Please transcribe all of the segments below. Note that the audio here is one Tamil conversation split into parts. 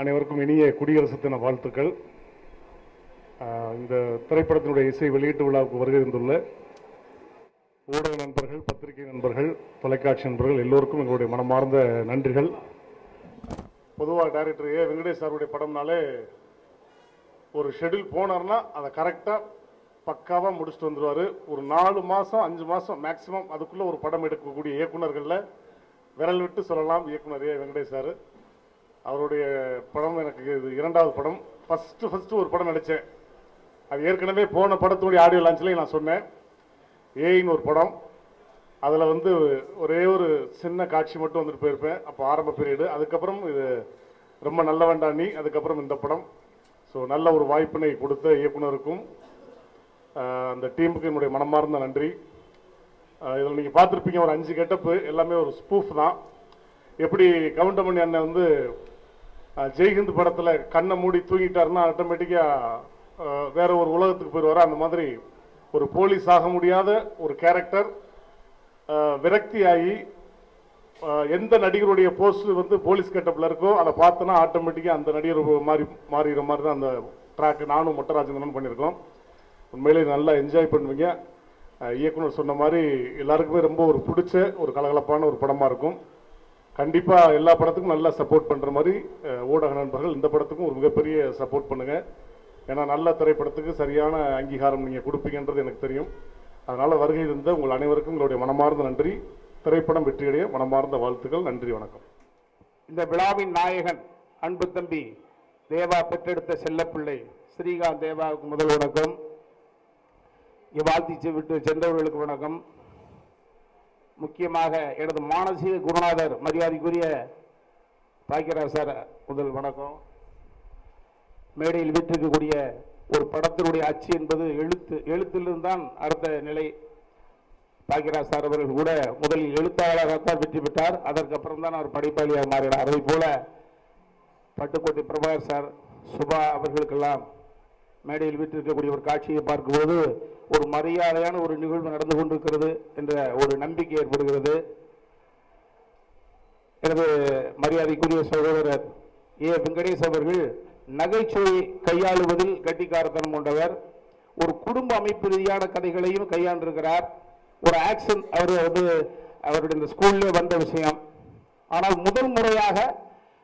அனைவருக்கும் இனிய குடியரசு தின வாழ்த்துக்கள். இந்த திரைப்படத்தினுடைய இசை வெளியீட்டு விழாவுக்கு வருகை இருந்துள்ள ஊடக நண்பர்கள் பத்திரிகை நண்பர்கள் தொலைக்காட்சி நண்பர்கள் எல்லோருக்கும் எங்களுடைய மனமார்ந்த நன்றிகள். பொதுவாக டைரக்டர் ஏ வெங்கடேஷ் சாருடைய படம்னாலே ஒரு ஷெடியூல் போனார்னா அதை கரெக்டாக பக்காவாக முடிச்சுட்டு வந்துருவார். ஒரு நாலு மாதம் அஞ்சு மாதம் மேக்ஸிமம் அதுக்குள்ளே ஒரு படம் எடுக்கக்கூடிய இயக்குனர்களில் விரல் விட்டு சொல்லலாம் இயக்குனர் ஏ வெங்கடேஷ் சார். அவருடைய படம் எனக்கு இது இரண்டாவது படம். ஃபஸ்ட்டு ஃபஸ்ட்டு ஒரு படம் நடித்தேன் அது ஏற்கனவே போன படத்துடைய ஆடியோ லான்ச்லேயும் நான் சொன்னேன். ஏயின்னு ஒரு படம். அதில் வந்து ஒரே ஒரு சின்ன காட்சி மட்டும் வந்துட்டு போயிருப்பேன். அப்போ ஆரம்ப பீரியடு அதுக்கப்புறம் இது ரொம்ப நல்ல வேண்டாம் நீ. அதுக்கப்புறம் இந்த படம். ஸோ நல்ல ஒரு வாய்ப்பினை கொடுத்த இயக்குனருக்கும் அந்த டீமுக்கு என்னுடைய மனமார்ந்த நன்றி. இதில் நீங்கள் பார்த்துருப்பீங்க ஒரு அஞ்சு கெட்டப்பு எல்லாமே ஒரு ஸ்பூஃப் தான். எப்படி கவுண்டமணி அண்ணன் வந்து ஜெய்ஹிந்த் படத்தில் கண்ணை மூடி தூங்கிட்டாருன்னா ஆட்டோமேட்டிக்காக வேற ஒரு உலகத்துக்கு போயிடுவார் அந்த மாதிரி ஒரு போலீஸ் ஆக முடியாத ஒரு கேரக்டர் விரக்தி ஆகி எந்த நடிகருடைய போஸ்ட் வந்து போலீஸ் கெட்டப்பில் இருக்கோ அதை பார்த்தோன்னா ஆட்டோமேட்டிக்காக அந்த நடிகர் மாறி மாறிடுற மாதிரி தான் அந்த ட்ராக் நானும் மொட்டராஜந்தனும் பண்ணியிருக்கோம். உண்மையிலே நல்லா என்ஜாய் பண்ணுவீங்க. இயக்குனர் சொன்ன மாதிரி எல்லாருக்குமே ரொம்ப ஒரு பிடிச்ச ஒரு கலகலப்பான ஒரு படமாக இருக்கும். கண்டிப்பாக எல்லா படத்துக்கும் நல்லா சப்போர்ட் பண்ணுற மாதிரி ஊடக நண்பர்கள் இந்த படத்துக்கும் ஒரு மிகப்பெரிய சப்போர்ட் பண்ணுங்கள் ஏன்னா நல்ல திரைப்படத்துக்கு சரியான அங்கீகாரம் நீங்கள் கொடுப்பீங்கன்றது எனக்கு தெரியும். அதனால் வருகை இருந்த உங்கள் அனைவருக்கும் உங்களுடைய மனமார்ந்த நன்றி. திரைப்படம் வெற்றியடைய மனமார்ந்த வாழ்த்துக்கள். நன்றி வணக்கம். இந்த விழாவின் நாயகன் அன்பு தம்பி தேவா பெற்றெடுத்த செல்லப்பிள்ளை ஸ்ரீகாந்த் தேவாவுக்கு முதல் வணக்கம். இங்கே வாழ்த்தி விட்டு சென்றவர்களுக்கு வணக்கம். முக்கியமாக எனது மானசீக குருநாதர் மரியாதைக்குரிய பாக்கியராஜ் சார் முதல் வணக்கம். மேடையில் வீற்றிருக்கக்கூடிய ஒரு படத்தினுடைய அச்சு என்பது எழுத்து எழுத்திலிருந்து தான் அடுத்த நிலை. பாக்கியராஜ் சார் அவர்கள் கூட முதலில் எழுத்தாளராகத்தான் வெற்றி பெற்றார். அதற்கப்புறம் தான் அவர் படைப்பாளியாக மாறினார். அதை போல பட்டுக்கோட்டை பிரபாகர் சார் சுபா அவர்களுக்கெல்லாம் மேடையில் வீட்டிருக்கக்கூடிய ஒரு காட்சியை பார்க்கும்போது ஒரு மரியாதையான ஒரு நிகழ்வு நடந்து கொண்டிருக்கிறது என்ற ஒரு நம்பிக்கை ஏற்படுகிறது. எனது மரியாதைக்குரிய சகோதரர் ஏ. வெங்கடேஷ் அவர்கள் நகைச்சுவை கையாளுவதில் கட்டிக்காரத்தனம் கொண்டவர். ஒரு குடும்ப அமைப்பு ரீதியான கதைகளையும் கையாண்டிருக்கிறார். ஒரு ஆக்ஷன் அவர் வந்து அவருடைய இந்த ஸ்கூல்லே வந்த விஷயம். ஆனால் முதல் முறையாக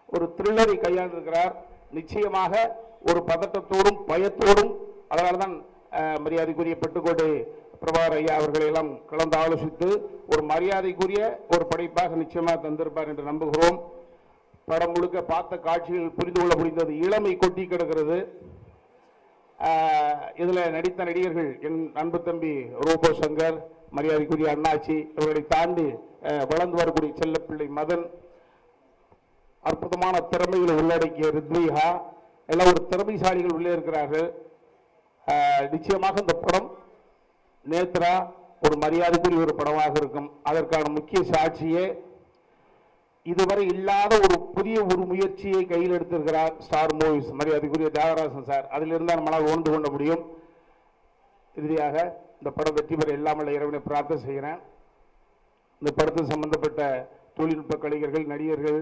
ஒரு த்ரில்லரை கையாண்டிருக்கிறார். நிச்சயமாக ஒரு பதட்டத்தோடும் பயத்தோடும் அதனால தான் மரியாதைக்குரிய பட்டுக்கோட்டை பிரபாகர் ஐயா அவர்களை எல்லாம் கலந்து ஆலோசித்து ஒரு மரியாதைக்குரிய ஒரு படைப்பாக நிச்சயமாக தந்திருப்பார் என்று நம்புகிறோம். படம் முழுக்க பார்த்த காட்சிகள் புரிந்து கொள்ள முடிந்தது. இளமை கொட்டி கிடக்கிறது. இதில் நடித்த நடிகர்கள் என் அன்பு தம்பி ரூபோ சங்கர் மரியாதைக்குரிய அண்ணாச்சி இவர்களை தாண்டி வளர்ந்து வரக்கூடிய செல்லப்பிள்ளை மதன் அற்புதமான திறமைகளை உள்ளடக்கிய ரித்விகா எல்லாம் ஒரு திறமைசாலிகள் உள்ளே இருக்கிறார்கள். நிச்சயமாக இந்த படம் நேத்ரா ஒரு மரியாதைக்குரிய ஒரு படமாக இருக்கும். அதற்கான முக்கிய சாட்சியே இதுவரை இல்லாத ஒரு புதிய ஒரு முயற்சியை கையில் எடுத்திருக்கிறார் ஸ்டார் மூவிஸ் மரியாதைக்குரிய தியாகராசன் சார். அதிலிருந்து நம்மளால் உணர்ந்து கொள்ள முடியும். இறுதியாக இந்த படம் வெற்றி பெற இல்லாமல் இறைவனை பிரார்த்தனை செய்கிறேன். இந்த படத்தில் சம்பந்தப்பட்ட தொழில்நுட்ப கலைஞர்கள் நடிகர்கள்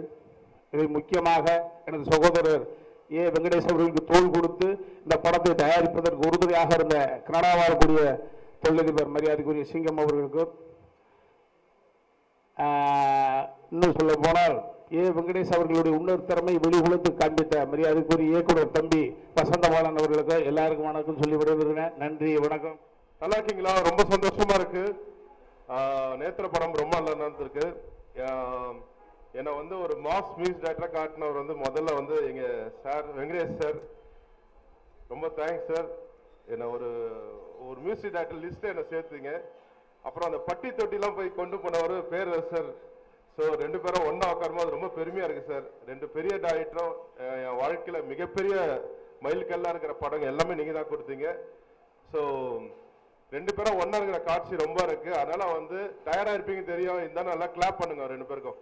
இதை முக்கியமாக எனது சகோதரர் ஏ வெங்கடேஷ் அவர்களுக்கு தோல் கொடுத்து இந்த படத்தை தயாரிப்பதற்கு உறுதுணையாக இருந்த கனடாவாக கூடிய தொழிலதிபர் மரியாதைக்குரிய சிங்கம் அவர்களுக்கும் இன்னும் சொல்ல போனால் ஏ வெங்கடேஷ் அவர்களுடைய இன்னொரு திறமை வெளி உலகத்துக்கு காண்பித்த மரியாதைக்குரிய இயக்குனர் தம்பி வசந்தபாலன் அவர்களுக்கு எல்லாருக்கும் வணக்கம் சொல்லி விடைபெறுகிறேன். நன்றி வணக்கம். நல்லா இருக்கீங்களா? ரொம்ப சந்தோஷமா இருக்கு. நேத்திர படம் ரொம்ப நல்லா நடந்திருக்கு. என்னை வந்து ஒரு மாஸ் மியூசிக் டைரக்டரா காட்டினவர் வந்து முதல்ல வந்து எங்கள் சார் வெங்கடேஷ் சார். ரொம்ப தேங்க்ஸ் சார். என்னை ஒரு ஒரு மியூசிக் டைரக்டர் லிஸ்ட்டை என்னை சேர்த்தீங்க. அப்புறம் அந்த பட்டி தொட்டிலாம் போய் கொண்டு போனவர் பேர் சார். ஸோ ரெண்டு பேரும் ஒன்றா உட்காரும்போது ரொம்ப பெருமையாக இருக்குது சார். ரெண்டு பெரிய டைரக்டரும் என் வாழ்க்கையில் மிகப்பெரிய மயில்கல்லாக இருக்கிற படம் எல்லாமே நீங்கள் தான் கொடுத்தீங்க. ஸோ ரெண்டு பேரும் ஒன்றா இருக்கிற காட்சி ரொம்ப இருக்குது அதனால் வந்து டயர்டாக இருப்பீங்க தெரியும். இருந்தாலும் நல்லா கிளாப் பண்ணுங்க ரெண்டு பேருக்கும்.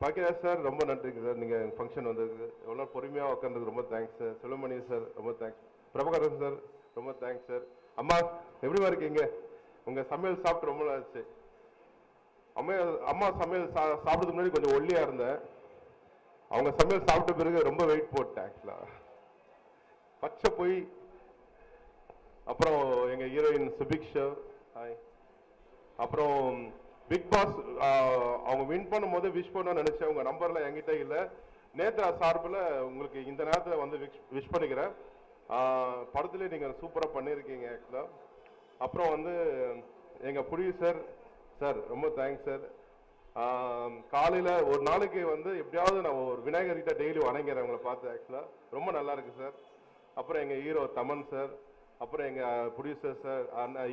பாக்கியராஜ் சார் ரொம்ப நன்றிங்க சார். நீங்க ஃபங்க்ஷன் வந்ததுக்கு. எவ்வளோ பொறுமையாக உட்காந்துருக்கு ரொம்ப தேங்க்ஸ் சார். செல்வமணி சார் ரொம்ப தேங்க்ஸ் பிரபகரன் சார் ரொம்ப தேங்க்ஸ் சார். அம்மா எப்படிமா இருக்கீங்க? உங்க சமையல் சாப்பிட்டு ரொம்ப நாள் ஆச்சு. அம்மா அம்மா சமையல் சா சாப்பிட்றதுக்கு முன்னாடி கொஞ்சம் ஒல்லியாக இருந்தேன். அவங்க சமையல் சாப்பிட்ட பிறகு ரொம்ப வெயிட் போட்டேன் ஆக்சுவலாக பச்சை போய். அப்புறம் எங்கள் ஹீரோயின் சுபிக்ஷா. ஹாய் அப்புறம் பிக் பாஸ் அவங்க வின் பண்ணும்போது விஷ் பண்ணணும்னு நினைச்சேன். உங்க நம்பர்ல என்கிட்ட இல்லை. நேத்ரா சார்பில் உங்களுக்கு இந்த நேரத்தில் வந்து விஷ் பண்ணிக்கிறேன். படத்துலேயே படத்துல சூப்பராக பண்ணியிருக்கீங்க ஆக்சுவலா அப்புறம் வந்து எங்கள் ப்ரொடியூசர் சார் ரொம்ப தேங்க்ஸ் சார் காலையில் ஒரு நாளைக்கு வந்து எப்படியாவது நான் ஒரு விநாயகர்கிட்ட டெய்லி வணங்கிறேன் உங்களை பார்த்து ஆக்சுவலாக ரொம்ப நல்லா இருக்கு சார் அப்புறம் எங்கள் ஹீரோ தமன் சார் அப்புறம் எங்கள் producer sir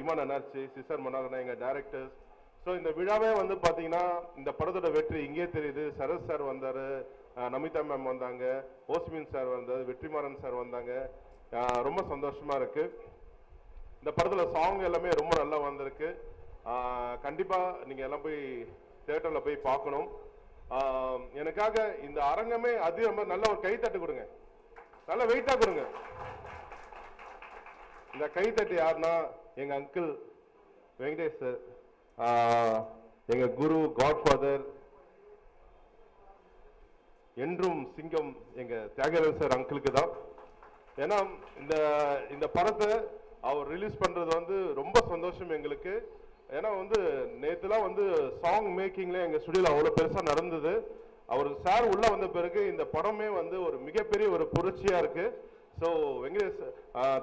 Imman Annachi sister Manoharan எங்கள் டைரக்டர்ஸ் ஸோ இந்த விழாவே வந்து பார்த்தீங்கன்னா இந்த படத்தோட வெற்றி இங்கே தெரியுது. சரத் சார் வந்தார் நமிதா மேம் வந்தாங்க ஓஸ்மின் சார் வந்தார் வெற்றிமாறன் சார் வந்தாங்க. ரொம்ப சந்தோஷமாக இருக்குது இந்த படத்தில் சாங் எல்லாமே ரொம்ப நல்லா வந்திருக்கு. கண்டிப்பாக நீங்கள் எல்லாம் போய் தேட்டரில் போய் பார்க்கணும். எனக்காக இந்த அரங்கமே அதிகமா நல்ல ஒரு கைத்தட்டு கொடுங்க. நல்ல வெயிட்டாக கொடுங்க. இந்த கைத்தட்டு யாருன்னா எங்கள் அங்கிள் வெங்கடேஷ் சார். எங்கள் குரு காட்ஃபாதர் என்றும் சிங்கம் எங்கள் தியாகராஜன் சார் அங்கிளுக்கு தான். ஏன்னா இந்த இந்த படத்தை அவர் ரிலீஸ் பண்ணுறது வந்து ரொம்ப சந்தோஷம் எங்களுக்கு. ஏன்னா வந்து நேற்றுலாம் வந்து சாங் மேக்கிங்கில் எங்கள் ஸ்டுடியோவில் அவ்வளோ பெருசாக நடந்தது. அவர் சார் உள்ளே வந்த பிறகு இந்த படமே வந்து ஒரு மிகப்பெரிய ஒரு புரட்சியாக இருக்குது ஸோ வெங்கடேஷ்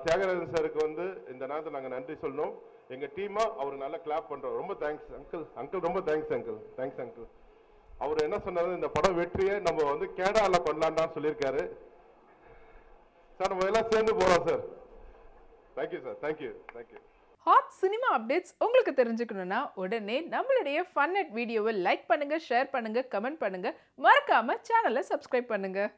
தியாகராஜன் சாருக்கு வந்து இந்த நேரத்தில் நாங்கள் நன்றி சொல்லணும் எங்கள் டீமாக அவர் நல்லா கிளாப் பண்ணுறோம் ரொம்ப தேங்க்ஸ் அங்கிள் அங்கிள் ரொம்ப தேங்க்ஸ் அங்கிள் தேங்க்ஸ் அங்கிள் அவர் என்ன சொன்னார்? இந்த படம் வெற்றியை நம்ம வந்து கேடாவில் கொண்டாண்டான்னு சொல்லியிருக்காரு. சார் நம்ம எல்லாம் சேர்ந்து போகிறோம் sir. Thank you sir thank you thank you hot cinema updates உங்களுக்கு தெரிஞ்சுக்கணும்னா உடனே நம்மளுடைய ஃபன் அட் வீடியோவை லைக் பண்ணுங்கள் ஷேர் பண்ணுங்கள் கமெண்ட் பண்ணுங்கள் மறக்காமல் சேனலை சப்ஸ்கிரைப் பண்ணுங்கள்